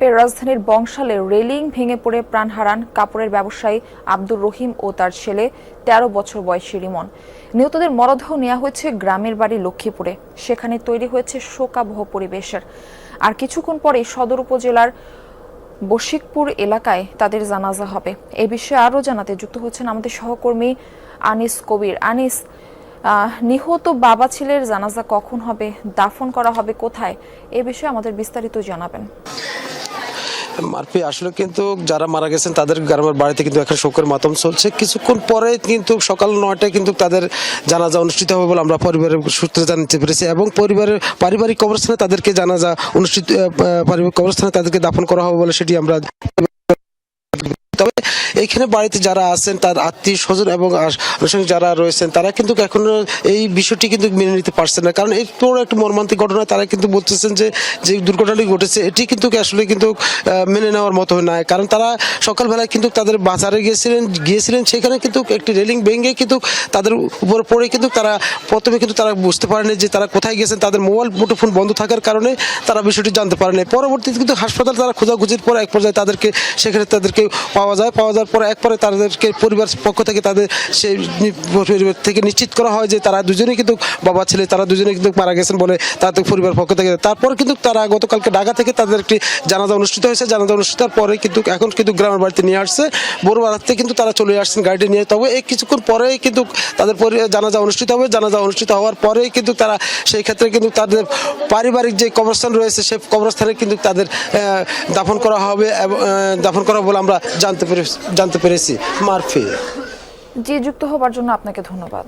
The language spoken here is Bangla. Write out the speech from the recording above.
রাজধানীর বংশালে রেলিং ভেঙে পড়ে প্রাণ হারান কাপড়ের ব্যবসায়ী আব্দুর রহিম ও তার ছেলে তেরো বছর বয়সী রিমন। নিহতদের মরদেহ নেওয়া হয়েছে গ্রামের বাড়ি লক্ষ্মীপুরে। সেখানে তৈরি হয়েছে শোকাবহ পরিবেশের। আর কিছুক্ষণ পরেই সদর উপজেলার বশিকপুর এলাকায় তাদের জানাজা হবে। এ বিষয়ে আরও জানাতে যুক্ত হচ্ছেন আমাদের সহকর্মী আনিস কবির। আনিস নিহত বাবা ছেলের জানাজা কখন হবে? দাফন করা হবে কোথায়? এ বিষয়ে আমাদের বিস্তারিত জানাবেন। মারপি আসলে কিন্তু যারা মারা গেছেন, তাদের গ্রামের বাড়িতে কিন্তু এখন শোকের মাতম চলছে। কিছুক্ষণ পরে কিন্তু সকাল নয়টায় কিন্তু তাদের জানাজা অনুষ্ঠিত হবে বলে আমরা পরিবারের সূত্রে জানতে পেরেছি এবং পরিবারের পারিবারিক কবরস্থানে তাদেরকে জানাজা অনুষ্ঠিত পারিবারিক কবরস্থানে তাদেরকে দাফন করা হবে বলে সেটি আমরা এইখানে বাড়িতে যারা আছেন, তার আত্মীয় স্বজন এবং আনুষঙ্গিক যারা রয়েছেন, তারা কিন্তু এখনও এই বিষয়টি কিন্তু মেনে নিতে পারছেন না। কারণ বড় একটা মর্মান্তিক ঘটনা, তারা কিন্তু বলতেছেন যে যে দুর্ঘটনাটি ঘটেছে, এটি কিন্তু আসলে কিন্তু মেনে নেওয়ার মতো নয় কারণ তারা সকালবেলায় কিন্তু তাদের বাজারে গিয়েছিলেন গিয়েছিলেন, সেখানে কিন্তু একটি রেলিং ভেঙে কিন্তু তাদের উপর পড়ে কিন্তু তারা, প্রথমে কিন্তু তারা বুঝতে পারেনি যে তারা কোথায় গেছেন তাদের মোবাইল মুঠোফোন বন্ধ থাকার কারণে তারা বিষয়টি জানতে পারেনি। পরবর্তীতে কিন্তু হাসপাতাল তারা খোঁজাখুঁজির পর এক পর্যায়ে তাদেরকে, সেখানে তাদেরকে পাওয়া যায়, পাওয়া যাওয়ার পরে এক পরে তাদেরকে পরিবার পক্ষ থেকে তাদের সেই পরিবার থেকে নিশ্চিত করা হয় যে তারা দুজনেই কিন্তু বাবা, ছেলে, তারা দুজনেই কিন্তু মারা গেছেন বলে তাদের পরিবার পক্ষ থেকে। তারপর কিন্তু তারা গতকালকে ঢাকা থেকে তাদের একটি জানাজা অনুষ্ঠিত হয়েছে। জানাজা অনুষ্ঠিত পরে কিন্তু এখন কিন্তু গ্রামের বাড়িতে নিয়ে আসছে। বড় বাড়াতে কিন্তু তারা চলে আসছেন গাড়িটি নিয়ে। তবে এই কিছুক্ষণ পরেই কিন্তু তাদের জানাজা অনুষ্ঠিত হবে। জানাজা অনুষ্ঠিত হওয়ার পরেই কিন্তু তারা সেই ক্ষেত্রে কিন্তু তাদের পারিবারিক যে কবরস্থান রয়েছে সেই কবরস্থানে কিন্তু তাদের দাফন করা হবে দাফন করা বলে আমরা জানতে পেরে জানতে পেরেছি। মারফি। জি যুক্ত হবার জন্য আপনাকে ধন্যবাদ।